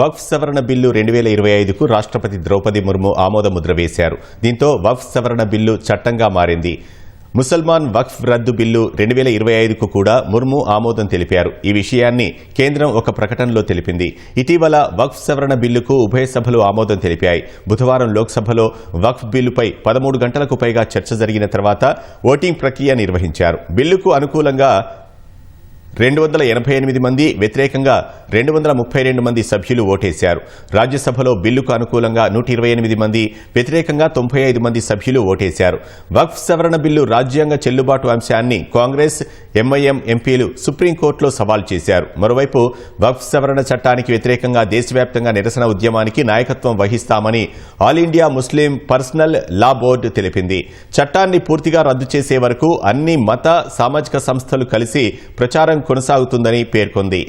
వక్ఫ్ సవరణ బిల్లు రెండు వేల ఇరవై ఐదుకు రాష్ట్రపతి ద్రౌపది ముర్ము ఆమోదముద్ర వేశారు. దీంతో వక్ఫ్ సవరణ బిల్లు చట్టంగా మారింది. ముసల్మాన్ వక్ఫ్ రద్దు బిల్లు రెండు వేల ఇరవై ఐదుకు కూడా ముర్ము ఆమోదం తెలిపారు. ఈ విషయాన్ని కేంద్రం ఒక ప్రకటనలో తెలిపింది. ఇటీవల వక్ఫ్ సవరణ బిల్లుకు ఉభయ సభలు ఆమోదం తెలిపాయి. బుధవారం లోక్సభలో వక్ఫ్ బిల్లుపై పదమూడు గంటలకు పైగా చర్చ జరిగిన తర్వాత ఓటింగ్ ప్రక్రియ నిర్వహించారు. బిల్లుకు అనుకూలంగా రెండు వందల ఎనభై ఎనిమిది మంది వ్యతిరేకంగా రెండు వందల ముప్పై రెండు మంది సభ్యులు ఓటేశారు. రాజ్యసభలో బిల్లుకు అనుకూలంగా నూట ఇరవై ఎనిమిది మంది వ్యతిరేకంగా తొంభై ఐదు మంది సభ్యులు ఓటేశారు. వక్ఫ్ సవరణ బిల్లు రాజ్యాంగ చెల్లుబాటు అంశాన్ని కాంగ్రెస్ ఎంఐఎం ఎంపీలు సుప్రీంకోర్టులో సవాల్ చేశారు. మరోవైపు వక్ఫ్ సవరణ చట్టానికి వ్యతిరేకంగా దేశవ్యాప్తంగా నిరసన ఉద్యమానికి నాయకత్వం వహిస్తామని all India Muslim personal law board తెలిపింది. చట్టాన్ని పూర్తిగా రద్దు చేసే వరకు అన్ని మత సామాజిక సంస్థలు కలిసి ప్రచారం కొనసాగుతుందని పేర్కొంది.